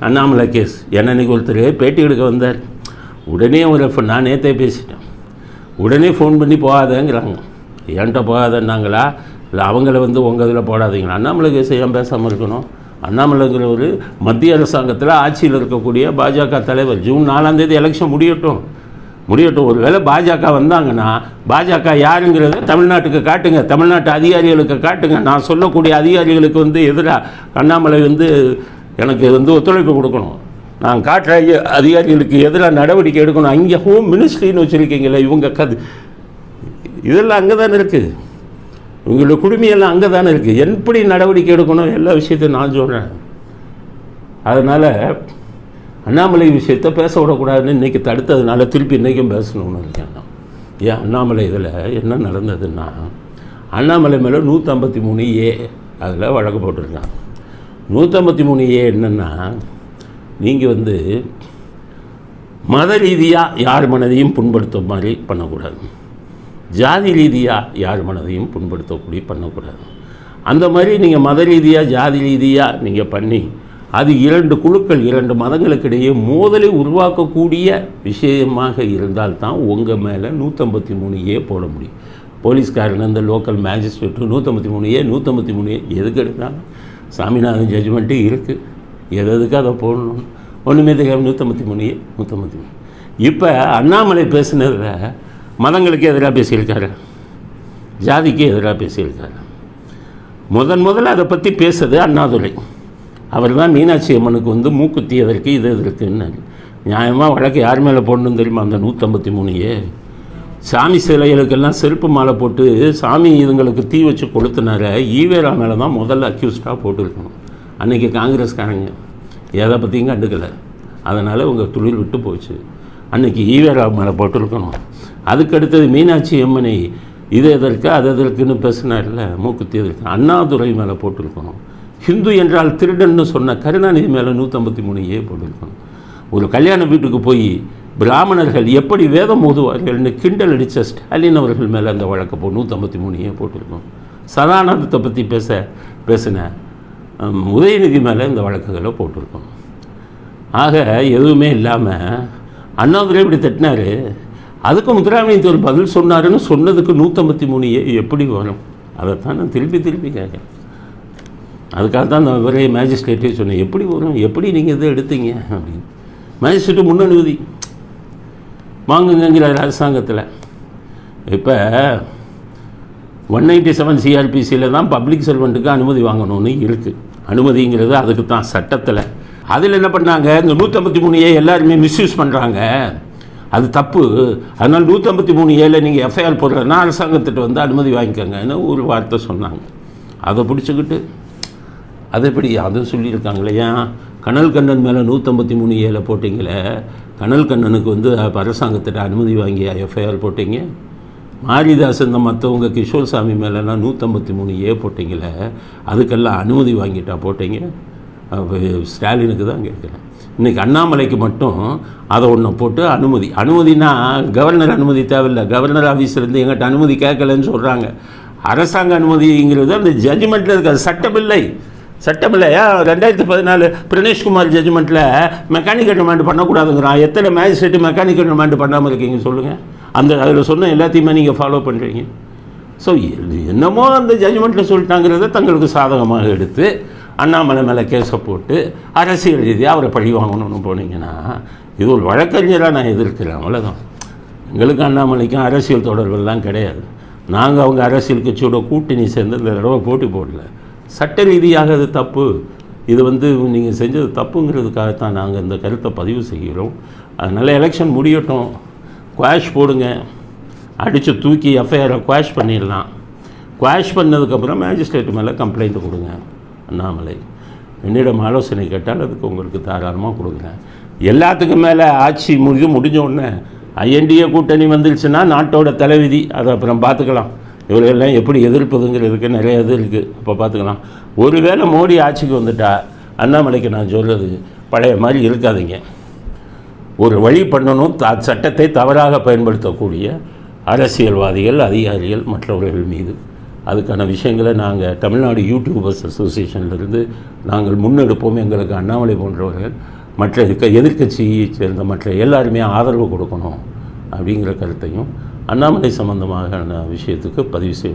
Annamalai case. என்னன்னைக்கு ஒருத்தர் பேட்டி எடுக்க வந்தார். உடனே ஒரு நான் நேற்றே பேசிட்டேன். உடனே ஃபோன் பண்ணி போகாதேங்கிறாங்க. என்கிட்ட போகாதன்னாங்களா? இல்லை அவங்கள வந்து உங்கள் இதில் போடாதீங்களா? அண்ணாமலை கேஸ் ஏன் பேசாமல் இருக்கணும்? அண்ணாமலைங்கிறவர் மத்திய அரசாங்கத்தில் ஆட்சியில் இருக்கக்கூடிய பாஜக தலைவர். ஜூன் நாலாம் தேதி எலெக்ஷன் முடியட்டும். முடியட்டும். ஒருவேளை பாஜக வந்தாங்கன்னா பாஜக யாருங்கிறத தமிழ்நாட்டுக்கு காட்டுங்க. தமிழ்நாட்டு அதிகாரிகளுக்கு காட்டுங்க. நான் சொல்லக்கூடிய அதிகாரிகளுக்கு வந்து எதிராக அண்ணாமலை வந்து எனக்கு வந்து ஒத்துழைப்பு கொடுக்கணும். நான் காட்டுற அதிகாரிகளுக்கு எதிராக நடவடிக்கை எடுக்கணும். அங்கே ஹோம் மினிஸ்ட்ரின்னு வச்சுருக்கீங்களே இவங்க கது. இதெல்லாம் அங்கே தானே இருக்குது உங்களோட குடுமையெல்லாம் அங்கே தானே இருக்குது எப்படி நடவடிக்கை எடுக்கணும்? எல்லா விஷயத்தையும் நான் சொல்கிறேன் அதனால் அண்ணாமலை விஷயத்தை பேச விடக்கூடாதுன்னு இன்றைக்கி தடுத்ததுனால திருப்பி இன்றைக்கும் பேசணும்னு இருக்கேன் ஏன் அண்ணாமலை இதில் என்ன நடந்ததுன்னா அண்ணாமலை மேலே நூற்றம்பத்தி மூணு ஏ அதில் வழக்கு போட்டிருக்காங்க நூற்றம்பத்தி மூணு ஏ என்னென்னா நீங்கள் வந்து மத ரீதியாக யார் மனதையும் புண்படுத்தும் மாதிரி பண்ணக்கூடாது. ஜாதி ரீதியாக யார் மனதையும் புண்படுத்தக்கூடிய பண்ணக்கூடாது. அந்த மாதிரி நீங்கள் மத ரீதியாக ஜாதி ரீதியாக நீங்கள் பண்ணி அது இரண்டு குழுக்கள் இரண்டு மதங்களுக்கிடையே மோதலை உருவாக்கக்கூடிய விஷயமாக இருந்தால்தான் உங்கள் மேலே நூற்றம்பத்தி மூணு ஏ போட முடியும். போலீஸ்காரன் அந்த லோக்கல் மேஜிஸ்ட்ரேட்டு நூற்றம்பத்தி மூணு ஏ நூற்றம்பத்தி மூணு ஏ எதுக்கு எடுத்தாலும். சாமிநாதன் ஜட்ஜ்மெண்ட்டு இருக்குது எது எதுக்கு அதை போடணும்? ஒன்றுமே தெரியாது நூற்றம்பத்தி மூணு நூற்றம்பத்தி மூணு இப்போ அண்ணாமலை பேசுனதில் மதங்களுக்கு எதிராக பேசியிருக்காரு. ஜாதிக்கு எதிராக பேசியிருக்காரு. முதன் முதல்ல அதை பற்றி பேசுறது அண்ணாதுரை. அவர் தான் மீனாட்சி அம்மனுக்கு வந்து மூக்குத்தி எதற்கு இது எதற்குன்னு நியாயமாக வழக்கு யார் மேலே போடணும்னு தெரியுமா அந்த நூற்றம்பத்தி மூணு ஏ சாமி சிலைகளுக்கெல்லாம் செருப்பு மாலை போட்டு சாமி இதுங்களுக்கு தீ வச்சு கொளுத்துனார ஈவேரா மேலே தான் முதல்ல அக்யூஸ்டாக போட்டுருக்கணும். அன்றைக்கி காங்கிரஸ்காரங்க. எதை பற்றியும் கண்டுக்கலை. அதனால் உங்கள் தொழில் விட்டு போச்சு. அன்றைக்கி ஈவேரா மேலே போட்டிருக்கணும். அதுக்கு அடுத்தது மீனாட்சி அம்மனை இது எதற்கு அது எதற்குன்னு பேசினார்ல மூக்குத்தி எதற்கு. அண்ணாதுரை மேலே போட்டிருக்கணும். ஹிந்து என்றால் திருடன்னு சொன்ன கருணாநிதி மேலே நூற்றம்பத்தி மூணு ஏ போட்டிருக்கணும். ஒரு கல்யாண வீட்டுக்கு போய் பிராமணர்கள் எப்படி வேதம் ஓதுவார்கள்னு கிண்டல் அடித்த ஸ்டாலின் அவர்கள் மேலே அந்த வழக்கு போ நூற்றம்பத்தி மூணு போட்டிருக்கோம்? சதானந்தத்தை பற்றி பேச பேசின உதயநிதி மேலே இந்த வழக்குகளை போட்டிருக்கோம். ஆக எதுவுமே இல்லாமல் அண்ணாதுரை இப்படி தட்டினாரு. அதுக்கு முத்துராமலிங்க ஒரு பதில் சொன்னாருன்னு சொன்னதுக்கு நூற்றம்பத்தி மூணு ஏ எப்படி வரும்? அதைத்தான் நான் திருப்பி திருப்பி கேட்குறேன். அதுக்காக தான் நான் ஒரே மேஜிஸ்ட்ரேட்டே சொன்னேன். எப்படி வரும்? எப்படி நீங்கள் இதை எடுத்தீங்க? அப்படின்னு. மேஜிஸ்ட்ரேட்டு முன்னனுமதி வாங்குங்கிற அரசாங்கத்தில். இப்போ ஒன் நைன்டி செவன் சிஆர்பிசியில் தான் பப்ளிக் சர்வெண்ட்டுக்கு அனுமதி வாங்கணும்னு இருக்குது அனுமதிங்கிறது அதுக்கு தான் சட்டத்தில். அதில் என்ன பண்ணாங்க? இந்த நூற்றம்பத்தி மூணு ஏ எல்லாருமே மிஸ்யூஸ் பண்ணுறாங்க அது தப்பு. அதனால் நூற்றம்பத்தி மூணு ஏழில் நீங்கள் எஃப்ஐஆர் போடுறதுனா அரசாங்கத்திட்ட வந்து அனுமதி வாங்கிக்கோங்கன்னு ஒரு வார்த்தை சொன்னாங்க. அதை பிடிச்சிக்கிட்டு அது எப்படி? அதுவும் சொல்லியிருக்காங்களே ஏன்? கனல் கண்ணன் மேலே நூற்றம்பத்தி மூணு ஏல போட்டிங்களே கனல் கண்ணனுக்கு வந்து அரசாங்கத்திட்ட அனுமதி வாங்கி எஃப்ஐஆர் போட்டீங்க. மாரிதாஸ் இந்த மற்றவங்க கிஷோர் சாமி மேலெல்லாம் நூற்றம்பத்தி மூணு ஏ போட்டிங்களே அதுக்கெல்லாம் அனுமதி வாங்கிட்டா போட்டீங்க. ஸ்டாலினுக்கு தான் கேட்குறேன். இன்றைக்கி அண்ணாமலைக்கு மட்டும் அதை ஒன்று போட்டு அனுமதி. அனுமதினா கவர்னர் அனுமதி தேவையில்லை. கவர்னர் ஆஃபீஸ்லேருந்து எங்கிட்ட அனுமதி கேட்கலன்னு சொல்கிறாங்க அரசாங்க அனுமதிங்கிறது அந்த ஜட்ஜ்மெண்ட்டில் இருக்க சட்டமில்லை சட்டமில்லையா ரெண்டாயிரத்தி பதினாலு பிரணேஷ்குமார் ஜட்ஜ்மெண்ட்டில் மெக்கானிக்கல் ரிமாண்ட் பண்ணக்கூடாதுங்கிறான் எத்தனை மேஜிஸ்ட்ரேட்டு மெக்கானிக்கல் ரிமாண்ட் பண்ணாமல் இருக்கீங்க சொல்லுங்கள் அந்த அதில் சொன்ன எல்லாத்தையுமே நீங்கள் ஃபாலோ பண்ணுறீங்க ஸோ என்னமோ அந்த ஜட்ஜ்மெண்ட்டில் சொல்லிட்டாங்கிறத தங்களுக்கு சாதகமாக எடுத்து அண்ணாமலை மேலே கேஸை போட்டு அரசியல் ரீதியாக அவரை பழி வாங்கணும்னு போனீங்கன்னா இது ஒரு வழக்கறிஞராக நான் எதிர்க்கிறேன். அவ்வளோதான் எங்களுக்கு அண்ணாமலைக்கும் அரசியல் தொடர்பெல்லாம் கிடையாது. நாங்கள் அவங்க அரசியல் கட்சியோட கூட்டணி சேர்ந்து இந்த தடவை போட்டி போடல. சட்ட ரீதியாக அது தப்பு. இது வந்து நீங்கள் செஞ்சது தப்புங்கிறதுக்காகத்தான் நாங்கள் இந்த கருத்தை பதிவு செய்கிறோம். அதனால் எலெக்ஷன் முடியட்டும். குவாஷ் போடுங்க. அடித்து தூக்கி எஃப்ஐஆரை குவாஷ் பண்ணிடலாம். குவாஷ் பண்ணதுக்கப்புறம் மேஜிஸ்ட்ரேட் மேலே கம்ப்ளைண்ட் கொடுங்க அண்ணாமலை. என்னிடம் ஆலோசனை கேட்டால் அதுக்கு உங்களுக்கு தாராளமாக கொடுக்குறேன். எல்லாத்துக்கும் மேலே ஆட்சி முடிஞ்சு முடிஞ்ச உடனே ஐஎன்டிஏ கூட்டணி வந்துருச்சுன்னா நாட்டோட தலைவிதி. அதை அப்புறம் பார்த்துக்கலாம். இவர்களெல்லாம் எப்படி எதிர்ப்பதுங்கிறதுக்கு நிறைய இது இருக்குது இப்போ பார்த்துக்கலாம் ஒருவேளை மோடி ஆட்சிக்கு வந்துட்டா அண்ணாமலைக்கு நான் சொல்கிறது பழைய மாதிரி இருக்காதீங்க. ஒரு வழி பண்ணணும் த சட்டத்தை தவறாக பயன்படுத்தக்கூடிய அரசியல்வாதிகள் அதிகாரிகள் மற்றவர்கள் மீது. அதுக்கான விஷயங்களை நாங்கள் தமிழ்நாடு யூடியூபர்ஸ் அசோசியேஷன்லேருந்து நாங்கள் முன்னெடுப்போம். எங்களுக்கு அண்ணாமலை போன்றவர்கள் மற்ற இருக்க எதிர்க்கட்சியை சேர்ந்த மற்ற எல்லாருமே ஆதரவு கொடுக்கணும் அப்படிங்கிற கருத்தையும் அண்ணாமலை சம்பந்தமான விஷயத்துக்கு பதிவு செய்வோம்.